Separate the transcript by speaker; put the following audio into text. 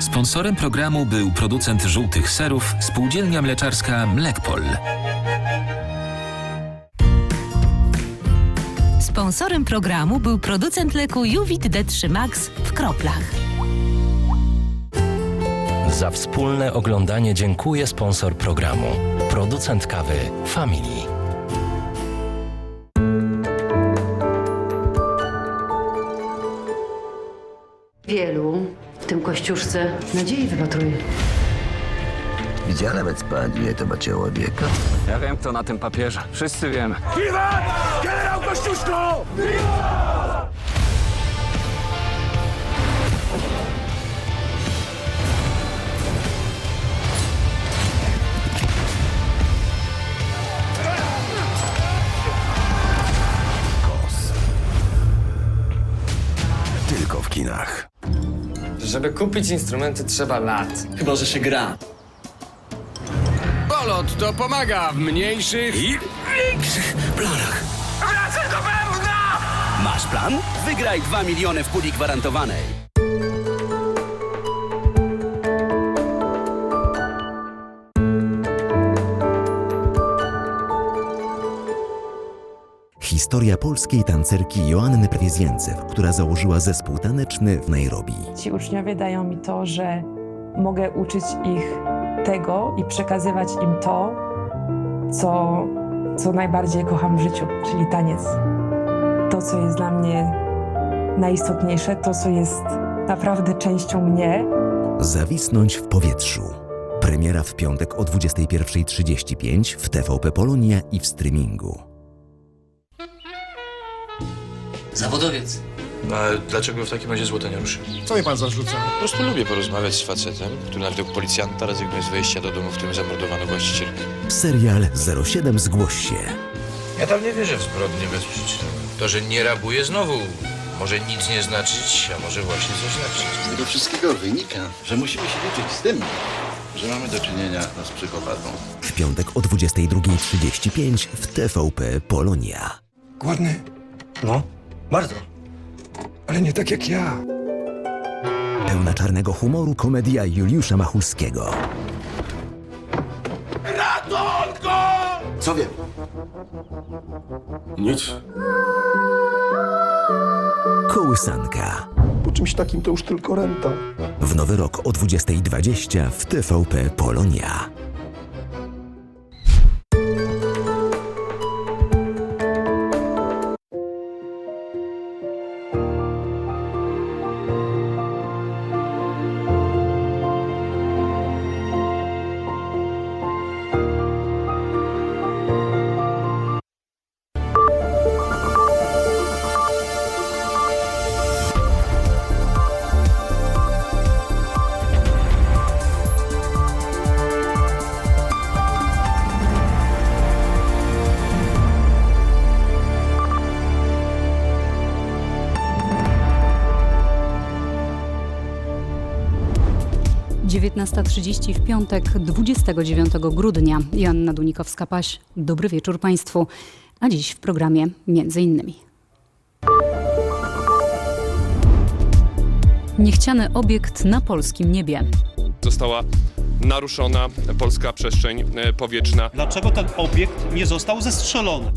Speaker 1: Sponsorem programu był producent żółtych serów spółdzielnia mleczarska Mlekpol.
Speaker 2: Sponsorem programu był producent leku Juvit D3 Max w kroplach.
Speaker 3: Za wspólne oglądanie dziękuję sponsor programu. Producent kawy Family.
Speaker 4: Wielu w tym kościuszce nadziei wypatruje.
Speaker 5: Widziała nawet pani to ma człowieka.
Speaker 6: Ja wiem, kto na tym papierze. Wszyscy wiemy.
Speaker 5: Tylko w kinach.
Speaker 7: Żeby kupić instrumenty trzeba lat.
Speaker 8: Chyba, że się gra.
Speaker 9: Bolot to pomaga w mniejszych i większych planach.
Speaker 8: Masz plan? Wygraj 2 miliony w puli gwarantowanej.
Speaker 10: Historia polskiej tancerki Joanny Prewiezjęcew, która założyła zespół taneczny w Nairobi.
Speaker 11: Ci uczniowie dają mi to, że mogę uczyć ich tego i przekazywać im to, co, co najbardziej kocham w życiu, czyli taniec. To, co jest dla mnie najistotniejsze, to, co jest naprawdę częścią mnie.
Speaker 10: Zawisnąć w powietrzu. Premiera w piątek o 21.35 w TVP Polonia i w streamingu.
Speaker 8: Zawodowiec.
Speaker 9: No ale dlaczego w takim razie złote nie ruszy?
Speaker 12: Co mi pan zarzuca?
Speaker 9: Po prostu lubię porozmawiać z facetem, który na widok policjanta rezygnuje z wejścia do domu, w którym zamordowano właścicielkę.
Speaker 10: Serial 07 Zgłoś się.
Speaker 9: Ja tam nie wierzę w zbrodnie bez przyczyny. To, że nie rabuje znowu może nic nie znaczyć, a może właśnie coś znaczyć.
Speaker 5: Z tego wszystkiego wynika, że musimy się liczyć z tym, że mamy do czynienia no, z psychopatą.
Speaker 10: W piątek o 22.35 w TVP Polonia.
Speaker 12: Głodny?
Speaker 8: No, bardzo.
Speaker 12: Ale nie tak jak ja.
Speaker 10: Pełna czarnego humoru komedia Juliusza Machulskiego.
Speaker 5: Co wiem?
Speaker 9: Nic.
Speaker 10: Kołysanka.
Speaker 12: Po czymś takim to już tylko renta.
Speaker 10: W nowy rok o 20.20 w TVP Polonia.
Speaker 2: Dziewiętnasta trzydzieści w piątek 29 grudnia. Joanna Dunikowska-Paś. Dobry wieczór Państwu. A dziś w programie między innymi. Niechciany obiekt na polskim niebie.
Speaker 9: Została naruszona polska przestrzeń e, powietrzna.
Speaker 12: Dlaczego ten obiekt nie został zestrzelony?